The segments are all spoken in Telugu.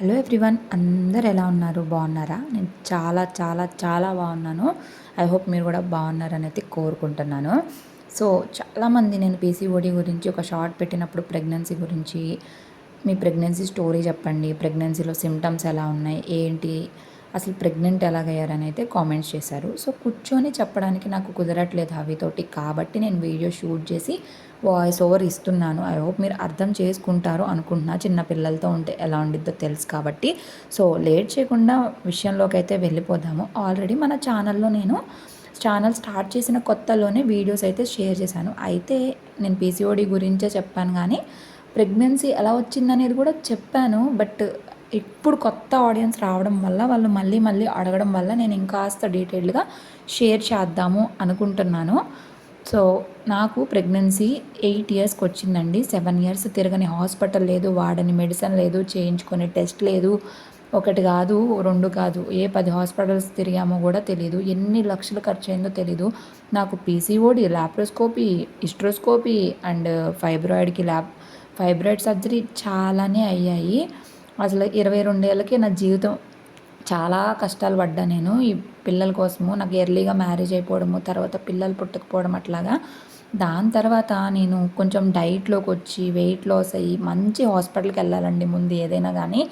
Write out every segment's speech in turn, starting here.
హలో ఎవ్రీవన్ అందరు ఎలా ఉన్నారు? బాగున్నారా? నేను చాలా చాలా చాలా బాగున్నాను. ఐ హోప్ మీరు కూడా బాగున్నారని అయితే కోరుకుంటున్నాను. సో చాలామంది నేను పీసీఓడి గురించి ఒక షార్ట్ పెట్టినప్పుడు ప్రెగ్నెన్సీ గురించి మీ ప్రెగ్నెన్సీ స్టోరీ చెప్పండి ప్రెగ్నెన్సీలో సిమ్టమ్స్ ఎలా ఉన్నాయి ఏంటి అసలు ప్రెగ్నెంట్ ఎలాగయ్యారని అయితే కామెంట్స్ చేశారు. సో కూర్చొని చెప్పడానికి నాకు కుదరట్లేదు అవితోటి కాబట్టి నేను వీడియో షూట్ చేసి వాయిస్ ఓవర్ ఇస్తున్నాను. ఐ హోప్ మీరు అర్థం చేసుకుంటారు అనుకుంటున్నా. చిన్న పిల్లలతో ఉంటే ఎలా ఉండిద్దో తెలుసు కాబట్టి. సో లేట్ చేయకుండా విషయంలోకి అయితే వెళ్ళిపోదాము. ఆల్రెడీ మన ఛానల్లో నేను ఛానల్ స్టార్ట్ చేసిన కొత్తలోనే వీడియోస్ అయితే షేర్ చేశాను. అయితే నేను పీసీఓడి గురించే చెప్పాను కానీ ప్రెగ్నెన్సీ ఎలా వచ్చిందనేది కూడా చెప్పాను. బట్ ఇప్పుడు కొత్త ఆడియన్స్ రావడం వల్ల వాళ్ళు మళ్ళీ మళ్ళీ అడగడం వల్ల నేను ఇంకాస్త డీటెయిల్డ్గా షేర్ చేద్దాము అనుకుంటున్నాను. సో నాకు ప్రెగ్నెన్సీ ఎయిట్ ఇయర్స్కి వచ్చిందండి. సెవెన్ ఇయర్స్ తిరగని హాస్పిటల్ లేదు వాడని మెడిసిన్ లేదు చేయించుకునే టెస్ట్ లేదు. ఒకటి కాదు రెండు కాదు ఏ పది హాస్పిటల్స్ తిరిగామో కూడా తెలియదు ఎన్ని లక్షలు ఖర్చు అయిందో తెలీదు. నాకు పీసీఓడి ల్యాప్రోస్కోపీ ఇస్ట్రోస్కోపీ అండ్ ఫైబ్రాయిడ్కి ల్యాబ్ ఫైబ్రాయిడ్ సర్జరీ చాలానే అయ్యాయి. అసలు ఇరవై రెండేళ్ళకి నా జీవితం చాలా కష్టాలు పడ్డా నేను. ఈ పిల్లల కోసము నాకు ఎర్లీగా మ్యారేజ్ అయిపోవడము తర్వాత పిల్లలు పుట్టకపోవడం అట్లాగా. దాని తర్వాత నేను కొంచెం డైట్లోకి వచ్చి వెయిట్ లాస్ అయ్యి మంచి హాస్పిటల్కి వెళ్ళాలండి ముందు ఏదైనా కానీ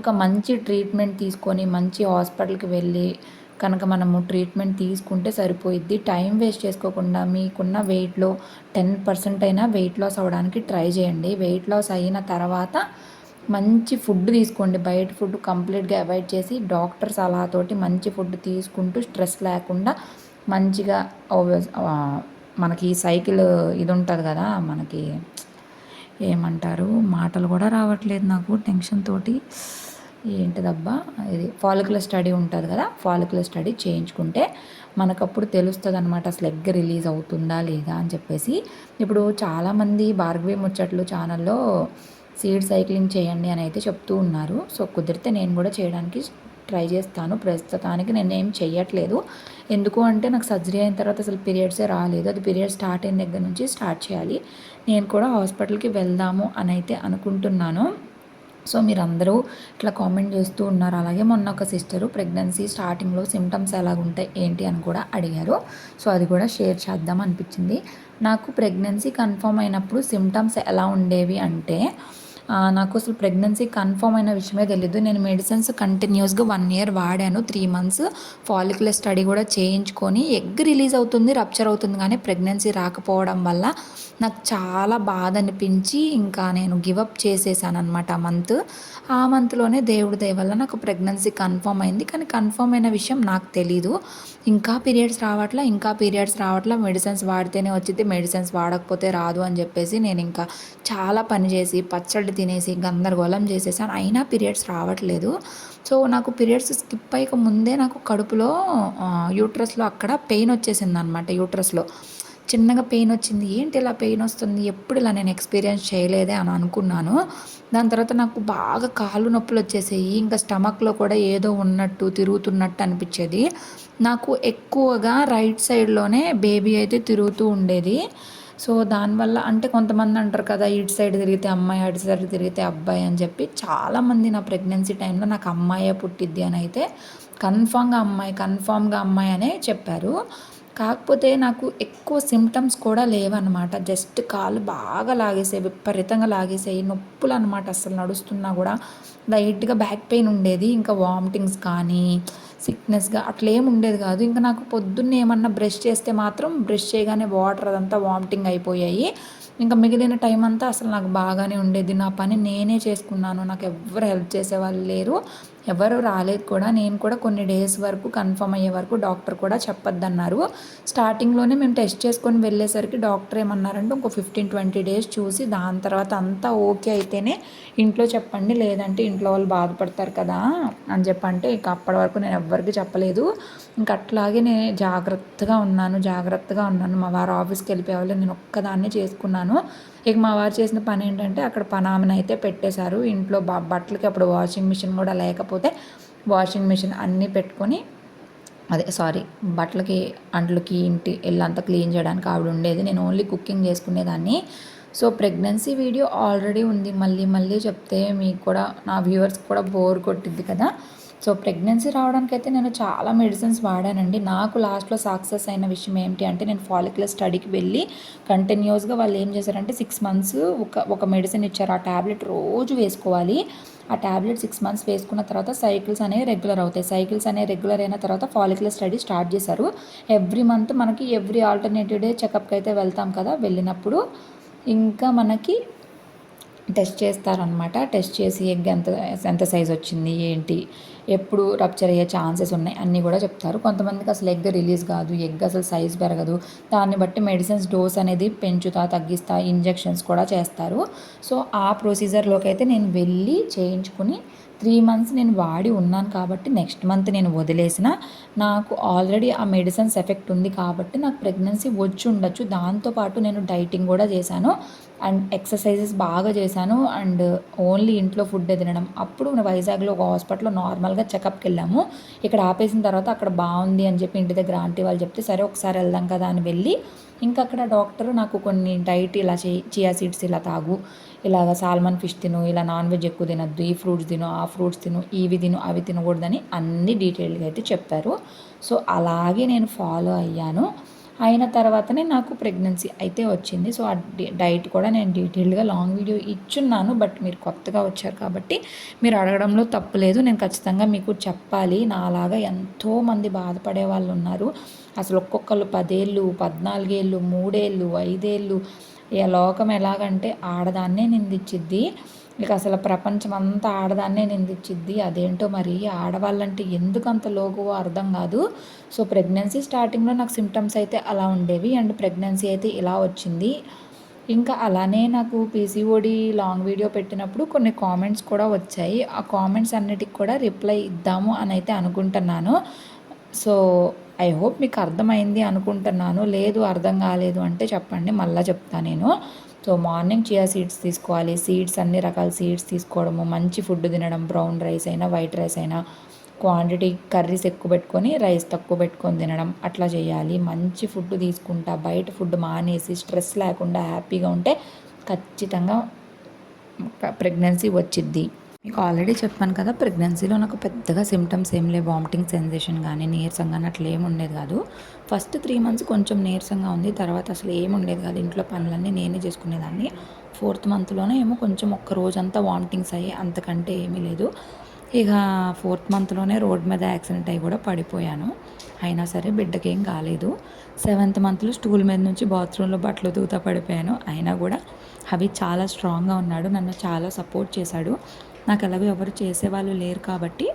ఒక మంచి ట్రీట్మెంట్ తీసుకొని మంచి హాస్పిటల్కి వెళ్ళి కనుక మనము ట్రీట్మెంట్ తీసుకుంటే సరిపోయిద్ది. టైం వేస్ట్ చేసుకోకుండా మీకున్న వెయిట్లో టెన్ పర్సెంట్ అయినా వెయిట్ లాస్ అవ్వడానికి ట్రై చేయండి. వెయిట్ లాస్ అయిన తర్వాత మంచి ఫుడ్ తీసుకోండి. బయట ఫుడ్ కంప్లీట్గా అవాయిడ్ చేసి డాక్టర్ సలహాతోటి మంచి ఫుడ్ తీసుకుంటూ స్ట్రెస్ లేకుండా మంచిగా మనకి సైకిల్ ఇది ఉంటుంది కదా మనకి ఏమంటారు? మాటలు కూడా రావట్లేదు నాకు టెన్షన్ తోటి. ఏంటిదబ్బా? ఇది ఫాలిక్యులర్ స్టడీ ఉంటుంది కదా ఫాలిక్యులర్ స్టడీ చేయించుకుంటే మనకప్పుడు తెలుస్తుంది అనమాట అసలు ఎగ్ రిలీజ్ అవుతుందా లేదా అని చెప్పేసి. ఇప్పుడు చాలామంది భార్గవి ముచ్చట్లు ఛానల్లో సీడ్ సైక్లింగ్ చేయండి అని అయితే చెప్తూ ఉన్నారు. సో కుదిరితే నేను కూడా చేయడానికి ట్రై చేస్తాను. ప్రస్తుతానికి నేను ఏం చేయట్లేదు ఎందుకు అంటే నాకు సర్జరీ అయిన తర్వాత అసలు పీరియడ్సే రాలేదు. అది పీరియడ్ స్టార్ట్ అయిన దగ్గర నుంచి స్టార్ట్ చేయాలి. నేను కూడా హాస్పిటల్కి వెళ్దాము అని అయితే అనుకుంటున్నాను. సో మీరు అందరూ ఇట్లా కామెంట్ చేస్తూ ఉన్నారు. అలాగే మొన్న ఒక సిస్టరు ప్రెగ్నెన్సీ స్టార్టింగ్లో సిమ్టమ్స్ ఎలాగుంటాయి ఏంటి అని కూడా అడిగారు. సో అది కూడా షేర్ చేద్దాం అనిపించింది. నాకు ప్రెగ్నెన్సీ కన్ఫర్మ్ అయినప్పుడు సిమ్టమ్స్ ఎలా ఉండేవి అంటే నాకు అసలు ప్రెగ్నెన్సీ కన్ఫర్మ్ అయిన విషయమే తెలియదు నేను మెడిసిన్స్ కంటిన్యూస్గా వన్ ఇయర్ వాడాను. త్రీ మంత్స్ ఫాలిక్యులర్ స్టడీ కూడా చేయించుకొని ఎగ్ రిలీజ్ అవుతుంది రప్చర్ అవుతుంది. కానీ ప్రెగ్నెన్సీ రాకపోవడం వల్ల నాకు చాలా బాధ అనిపించి ఇంకా నేను గివప్ చేసేసాను అనమాట ఆ మంత్ ఆ మంత్లోనే దేవుడి దయ వల్ల నాకు ప్రెగ్నెన్సీ కన్ఫర్మ్ అయింది. కానీ కన్ఫర్మ్ అయిన విషయం నాకు తెలీదు. ఇంకా పీరియడ్స్ రావట్లా ఇంకా పీరియడ్స్ రావట్లా మెడిసిన్స్ వాడితేనే వచ్చింది మెడిసిన్స్ వాడకపోతే రాదు అని చెప్పేసి నేను ఇంకా చాలా పని చేసి పచ్చడి తినేసి గందరగోళం చేసేసాను అయినా పీరియడ్స్ రావట్లేదు. సో నాకు పీరియడ్స్ స్కిప్ అయ్యక ముందే నాకు కడుపులో యూట్రస్లో అక్కడ పెయిన్ వచ్చేసింది అనమాట యూట్రస్లో. చిన్నగా పెయిన్ వచ్చింది. ఏంటి ఇలా పెయిన్ వస్తుంది? ఎప్పుడు ఇలా నేను ఎక్స్పీరియన్స్ చేయలేదే అని అనుకున్నాను. దాని తర్వాత నాకు బాగా కాళ్ళు నొప్పులు వచ్చేసాయి. ఇంకా స్టమక్లో కూడా ఏదో ఉన్నట్టు తిరుగుతున్నట్టు అనిపించేది. నాకు ఎక్కువగా రైట్ సైడ్లోనే బేబీ అయితే తిరుగుతూ ఉండేది. సో దానివల్ల అంటే కొంతమంది అంటారు కదా ఇటు సైడ్ తిరిగితే అమ్మాయి అటు సైడ్ తిరిగితే అబ్బాయి అని చెప్పి చాలామంది నా ప్రెగ్నెన్సీ టైంలో నాకు అమ్మాయే పుట్టిద్ది అని అయితే కన్ఫామ్గా అమ్మాయి కన్ఫామ్గా అమ్మాయి అనే చెప్పారు. కాకపోతే నాకు ఎక్కువ సిమ్టమ్స్ కూడా లేవన్నమాట. జస్ట్ కాళ్ళు బాగా లాగేసాయి విపరీతంగా లాగేసాయి నొప్పులు అనమాట అసలు నడుస్తున్నా కూడా. లైట్గా బ్యాక్ పెయిన్ ఉండేది ఇంకా వామిటింగ్స్ కానీ సిక్నెస్గా అట్లా ఉండేది కాదు. ఇంకా నాకు పొద్దున్న ఏమన్నా బ్రష్ చేస్తే మాత్రం బ్రష్ చేయగానే వాటర్ అదంతా వామిటింగ్ అయిపోయాయి. ఇంకా మిగిలిన టైం అంతా అసలు నాకు బాగానే ఉండేది. నా పని నేనే చేసుకున్నాను. నాకు ఎవరు హెల్ప్ చేసేవాళ్ళు లేరు. ఎవరు రాలేదు కూడా. నేను కూడా కొన్ని డేస్ వరకు కన్ఫర్మ్ అయ్యే వరకు డాక్టర్ కూడా చెప్పొద్దన్నారు. స్టార్టింగ్లోనే మేము టెస్ట్ చేసుకొని వెళ్ళేసరికి డాక్టర్ ఏమన్నారంటే ఇంకో ఫిఫ్టీన్ ట్వంటీ డేస్ చూసి దాని తర్వాత అంతా ఓకే అయితేనే ఇంట్లో చెప్పండి. లేదంటే ఇంట్లో వాళ్ళు బాధపడతారు కదా అని చెప్పంటే ఇక అప్పటి వరకు నేను ఎవ్వరికి చెప్పలేదు. ఇంక అట్లాగే నేను జాగ్రత్తగా ఉన్నాను జాగ్రత్తగా ఉన్నాను. మా వారు ఆఫీస్కి వెళ్ళిపోయేవాళ్ళు నేను ఒక్కదాన్నే చేసుకున్నాను. ఇక మా వారు చేసిన పని ఏంటంటే అక్కడ పనామని అయితే పెట్టేశారు. ఇంట్లో బట్టలకి అప్పుడు వాషింగ్ మిషన్ కూడా లేకపోతే వాషింగ్ మిషన్ అన్నీ పెట్టుకొని అదే సారీ బట్టలకి అంట్లకి ఇంటి ఇల్లంతా క్లీన్ చేయడానికి ఆవిడ ఉండేది. నేను ఓన్లీ కుకింగ్ చేసుకునేదాన్ని. సో ప్రెగ్నెన్సీ వీడియో ఆల్రెడీ ఉంది. మళ్ళీ మళ్ళీ చెప్తే మీకు కూడా నా వ్యూవర్స్ కూడా బోర్ కొట్టిద్ది కదా. సో ప్రెగ్నెన్సీ రావడానికి అయితే నేను చాలా మెడిసిన్స్ వాడానండి. నాకు లాస్ట్లో సక్సెస్ అయిన విషయం ఏంటి అంటే నేను ఫాలిక్యులర్ స్టడీకి వెళ్ళి కంటిన్యూస్గా వాళ్ళు ఏం చేశారంటే సిక్స్ మంత్స్ ఒక ఒక మెడిసిన్ ఇచ్చారు. ఆ ట్యాబ్లెట్ రోజు వేసుకోవాలి. ఆ ట్యాబ్లెట్ సిక్స్ మంత్స్ వేసుకున్న తర్వాత సైకిల్స్ అనేవి రెగ్యులర్ అవుతాయి. సైకిల్స్ అనేవి రెగ్యులర్ అయిన తర్వాత ఫాలిక్యులర్ స్టడీ స్టార్ట్ చేశారు. ఎవ్రీ మంత్ మనకి ఎవ్రీ ఆల్టర్నేటివ్ డే చెకప్కి అయితే వెళ్తాం కదా వెళ్ళినప్పుడు. ఇంకా మనకి టెస్ట్ చేస్తారనమాట టెస్ట్ చేసి ఎగ్ ఎంత ఎంత సైజ్ వచ్చింది ఏంటి ఎప్పుడు రప్చర్ అయ్యే ఛాన్సెస్ ఉన్నాయి అన్నీ కూడా చెప్తారు. కొంతమందికి అసలు ఎగ్ రిలీజ్ కాదు ఎగ్ అసలు సైజ్ పెరగదు. దాన్ని బట్టి మెడిసిన్స్ డోస్ అనేది పెంచుతా తగ్గిస్తా ఇంజెక్షన్స్ కూడా చేస్తారు. సో ఆ ప్రొసీజర్లోకి అయితే నేను వెళ్ళి చేయించుకుని త్రీ మంత్స్ నేను వాడి ఉన్నాను కాబట్టి నెక్స్ట్ మంత్ నేను వదిలేసిన నాకు ఆల్రెడీ ఆ మెడిసిన్స్ ఎఫెక్ట్ ఉంది కాబట్టి నాకు ప్రెగ్నెన్సీ వచ్చి ఉండొచ్చు. దాంతోపాటు నేను డైటింగ్ కూడా చేశాను. అండ్ ఎక్సర్సైజెస్ బాగా చేశాను. అండ్ ఓన్లీ ఇంట్లో ఫుడ్ తినడం. అప్పుడు వైజాగ్లో ఒక హాస్పిటల్లో నార్మల్గా చెకప్కి వెళ్ళాము. ఇక్కడ ఆపేసిన తర్వాత అక్కడ బాగుంది అని చెప్పి ఇంటి దగ్గర ఆంటీ వాళ్ళు చెప్తే సరే ఒకసారి వెళ్దాం కదా అని వెళ్ళి ఇంకా అక్కడ డాక్టర్ నాకు కొన్ని డైట్ ఇలా చే చియా సీడ్స్ ఇలా తాగు. ఇలాగ సాల్మన్ ఫిష్ తిను ఇలా నాన్ వెజ్ ఎక్కువ తినద్దు ఈ ఫ్రూట్స్ తిను ఆ ఫ్రూట్స్ తిను ఇవి తిను అవి తినకూడదని అన్ని డీటెయిల్గా అయితే చెప్పారు. సో అలాగే నేను ఫాలో అయ్యాను. అయిన తర్వాతనే నాకు ప్రెగ్నెన్సీ అయితే వచ్చింది. సో ఆ డైట్ కూడా నేను డీటెయిల్డ్గా లాంగ్ వీడియో ఇచ్చున్నాను. బట్ మీరు కొత్తగా వచ్చారు కాబట్టి మీరు అడగడంలో తప్పులేదు నేను ఖచ్చితంగా మీకు చెప్పాలి. నాలాగా ఎంతోమంది బాధపడే వాళ్ళు ఉన్నారు. అసలు ఒక్కొక్కరు పదేళ్ళు పద్నాలుగేళ్ళు మూడేళ్ళు ఐదేళ్ళు ఇక లోకం ఎలాగంటే ఆడదాన్నే నిందించిద్ది. ఇక అసలు ప్రపంచం అంతా ఆడదాన్నే నిందించిద్ది. అదేంటో మరి? ఆడవాళ్ళంటే ఎందుకు అంత లోగువో అర్థం కాదు. సో ప్రెగ్నెన్సీ స్టార్టింగ్లో నాకు సిమ్టమ్స్ అయితే అలా ఉండేవి. అండ్ ప్రెగ్నెన్సీ అయితే ఇలా వచ్చింది. ఇంకా అలానే నాకు పీసీఓడి లాంగ్ వీడియో పెట్టినప్పుడు కొన్ని కామెంట్స్ కూడా వచ్చాయి. ఆ కామెంట్స్ అన్నిటికి కూడా రిప్లై ఇద్దాము అని అయితే అనుకుంటున్నాను. సో ఐ హోప్ మీకు అర్థమైంది అనుకుంటున్నాను. లేదు అర్థం కాలేదు అంటే చెప్పండి. మళ్ళీ చెప్తాను నేను. సో మార్నింగ్ చియా సీడ్స్ తీసుకోవాలి. సీడ్స్ అన్ని రకాల సీడ్స్ తీసుకోవడము మంచి ఫుడ్ తినడం బ్రౌన్ రైస్ అయినా వైట్ రైస్ అయినా క్వాంటిటీ కర్రీస్ ఎక్కువ పెట్టుకొని రైస్ తక్కువ పెట్టుకొని తినడం అట్లా చేయాలి. మంచి ఫుడ్ తీసుకుంటా బయట ఫుడ్ మానేసి స్ట్రెస్ లేకుండా హ్యాపీగా ఉంటే ఖచ్చితంగా ప్రెగ్నెన్సీ వచ్చిద్ది. మీకు ఆల్రెడీ చెప్పాను కదా ప్రెగ్నెన్సీలో నాకు పెద్దగా సిమ్టమ్స్ ఏం లేవు. వామిటింగ్ సెన్సేషన్ కానీ నీరసంగా కానీ అట్లా ఏమి ఉండేది కాదు. ఫస్ట్ త్రీ మంత్స్ కొంచెం నీరసంగా ఉంది. తర్వాత అసలు ఏమి ఉండేది కాదు. ఇంట్లో పనులన్నీ నేనే చేసుకునేదాన్ని. ఫోర్త్ మంత్లోనే ఏమో కొంచెం ఒక్క రోజంతా వామిటింగ్స్ అయ్యి అంతకంటే ఏమీ లేదు. ఇక ఫోర్త్ మంత్లోనే రోడ్ మీద యాక్సిడెంట్ అయ్యి కూడా పడిపోయాను. అయినా సరే బిడ్డకేం కాలేదు. సెవెంత్ మంత్లో స్టూల్ మీద నుంచి బాత్రూంలో బట్టలు దూత పడిపోయాను. అయినా కూడా అవి చాలా స్ట్రాంగ్గా ఉన్నాడు. నన్ను చాలా సపోర్ట్ చేశాడు. నాకు ఎలాగో ఎవరు చేసేవాళ్ళు లేరు కాబట్టి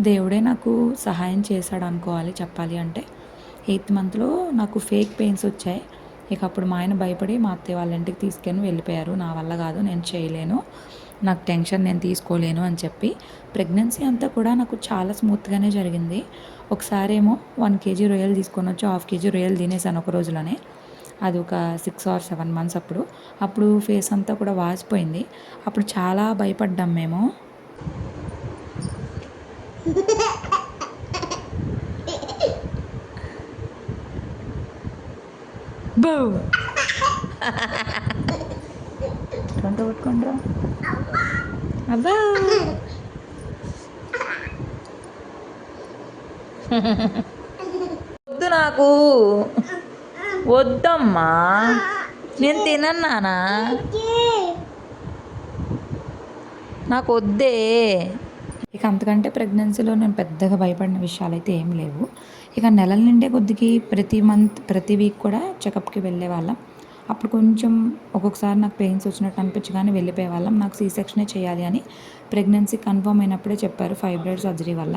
దేవుడే నాకు సహాయం చేశాడు అనుకోవాలి చెప్పాలి అంటే. ఎయిత్ మంత్లో నాకు ఫేక్ పెయిన్స్ వచ్చాయి. ఇక అప్పుడు మా ఆయన భయపడి మా అత్తయ్య వాళ్ళ ఇంటికి తీసుకొని వెళ్ళిపోయారు. నా వల్ల కాదు నేను చేయలేను. నాకు టెన్షన్ నేను తీసుకోలేను అని చెప్పి. ప్రెగ్నెన్సీ అంతా కూడా నాకు చాలా స్మూత్గానే జరిగింది. ఒకసారేమో వన్ కేజీ రొయ్యలు తీసుకొని వచ్చి హాఫ్ కేజీ రొయ్యలు తినేసాను ఒక రోజులోనే. అది ఒక సిక్స్ ఆర్ సెవెన్ మంత్స్ అప్పుడు. అప్పుడు ఫేస్ అంతా కూడా వాసిపోయింది. అప్పుడు చాలా భయపడ్డాం మేము. బౌ. రెండు కొట్టుకుండ్రా. అబ్బా. వద్దు నాకు వద్దమ్మా. నేను తినన్నానా? నాకు వద్దే ఇక అంతకంటే ప్రెగ్నెన్సీలో నేను పెద్దగా భయపడిన విషయాలు అయితే ఏం లేవు. ఇక నెలల నిండే కొద్దికి ప్రతి మంత్ ప్రతి వీక్ కూడా చెకప్కి వెళ్ళే వాళ్ళం అప్పుడు కొంచెం ఒక్కొక్కసారి నాకు పెయిన్స్ వచ్చినట్టు అనిపించగానే వెళ్ళిపోయే వాళ్ళం నాకు సీ సెక్షనే చేయాలి అని ప్రెగ్నెన్సీ కన్ఫర్మ్ అయినప్పుడే చెప్పారు ఫైబ్రాయిడ్ సర్జరీ వల్ల.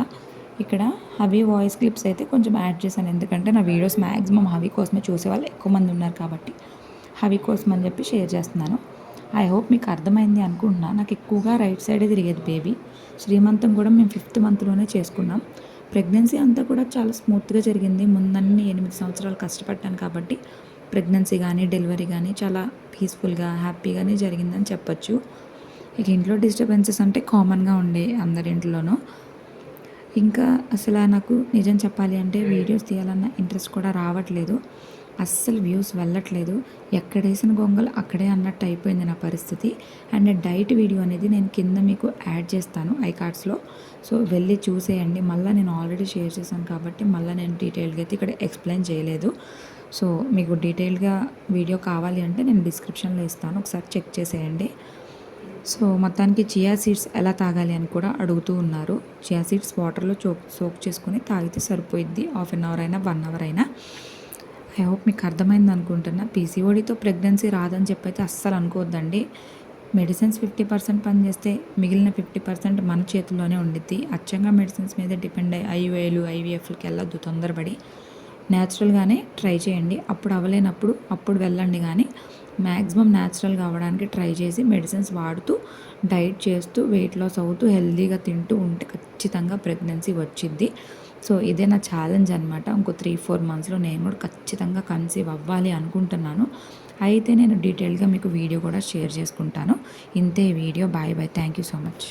ఇక్కడ హవీ వాయిస్ క్లిప్స్ అయితే కొంచెం యాడ్ చేశాను. ఎందుకంటే నా వీడియోస్ మ్యాక్సిమం హవి కోసమే చూసేవాళ్ళు ఎక్కువ మంది ఉన్నారు కాబట్టి. హవి కోసం అని చెప్పి షేర్ చేస్తున్నాను. ఐ హోప్ మీకు అర్థమైంది అనుకుంటున్నా. నాకు ఎక్కువగా రైట్ సైడే తిరిగేది బేబీ శ్రీమంతం కూడా మేము ఫిఫ్త్ మంత్లోనే చేసుకున్నాం. ప్రెగ్నెన్సీ అంతా కూడా చాలా స్మూత్గా జరిగింది. ముందన్ని ఎనిమిది సంవత్సరాలు కష్టపడ్డాను కాబట్టి ప్రెగ్నెన్సీ కానీ డెలివరీ కానీ చాలా పీస్ఫుల్గా హ్యాపీగానే జరిగిందని చెప్పొచ్చు. ఇక ఇంట్లో డిస్టర్బెన్సెస్ అంటే కామన్గా ఉండే అందరి ఇంట్లోనూ. ఇంకా అసలు నాకు నిజం చెప్పాలి అంటే వీడియోస్ తీయాలన్న ఇంట్రెస్ట్ కూడా రావట్లేదు. అస్సలు వ్యూస్ వెళ్ళట్లేదు. ఎక్కడేసిన గొంగలు అక్కడే అన్నట్టు అయిపోయింది నా పరిస్థితి. అండ్ డైట్ వీడియో అనేది నేను కింద మీకు యాడ్ చేస్తాను ఐ కార్డ్స్లో సో వెళ్ళి చూసేయండి. మళ్ళీ నేను ఆల్రెడీ షేర్ చేశాను కాబట్టి మళ్ళీ నేను డీటెయిల్గా అయితే ఇక్కడ ఎక్స్ప్లెయిన్ చేయలేదు. సో మీకు డీటెయిల్గా వీడియో కావాలి అంటే నేను డిస్క్రిప్షన్లో ఇస్తాను. ఒకసారి చెక్ చేసేయండి. సో మొత్తానికి చియా సీడ్స్ ఎలా తాగాలి అని కూడా అడుగుతూ ఉన్నారు. చియా సీడ్స్ వాటర్లో చోక్ సోక్ చేసుకొని తాగితే సరిపోయిద్ది. హాఫ్ అన్ అవర్ అయినా వన్ అవర్ అయినా. ఐ హోప్ మీకు అర్థమైంది అనుకుంటున్నా. పీసీఓడితో ప్రెగ్నెన్సీ రాదని చెప్పైతే అస్సలు అనుకోవద్దండి. మెడిసిన్స్ ఫిఫ్టీ పర్సెంట్ పనిచేస్తే మిగిలిన ఫిఫ్టీ పర్సెంట్ మన చేతుల్లోనే ఉండిద్ది. అచ్చంగా మెడిసిన్స్ మీద డిపెండ్ అయ్యి ఐవీఐలు ఐవీఎఫ్లకి వెళ్ళొద్దు తొందరపడి. న్యాచురల్గానే ట్రై చేయండి. అప్పుడు అవ్వలేనప్పుడు అప్పుడు వెళ్ళండి కానీ మ్యాక్సిమం న్యాచురల్గా అవ్వడానికి ట్రై చేసి మెడిసిన్స్ వాడుతూ డైట్ చేస్తూ వెయిట్ లాస్ అవుతూ హెల్దీగా తింటూ ఉంటే ఖచ్చితంగా ప్రెగ్నెన్సీ వచ్చింది సో ఇదే నా ఛాలెంజ్ అనమాట ఇంకో త్రీ ఫోర్ మంత్స్లో నేను కూడా ఖచ్చితంగా కన్సీవ్ అవ్వాలి అనుకుంటున్నాను. అయితే నేను డీటెయిల్గా మీకు వీడియో కూడా షేర్ చేసుకుంటాను. ఇంతే video. Bye bye. Thank you so much.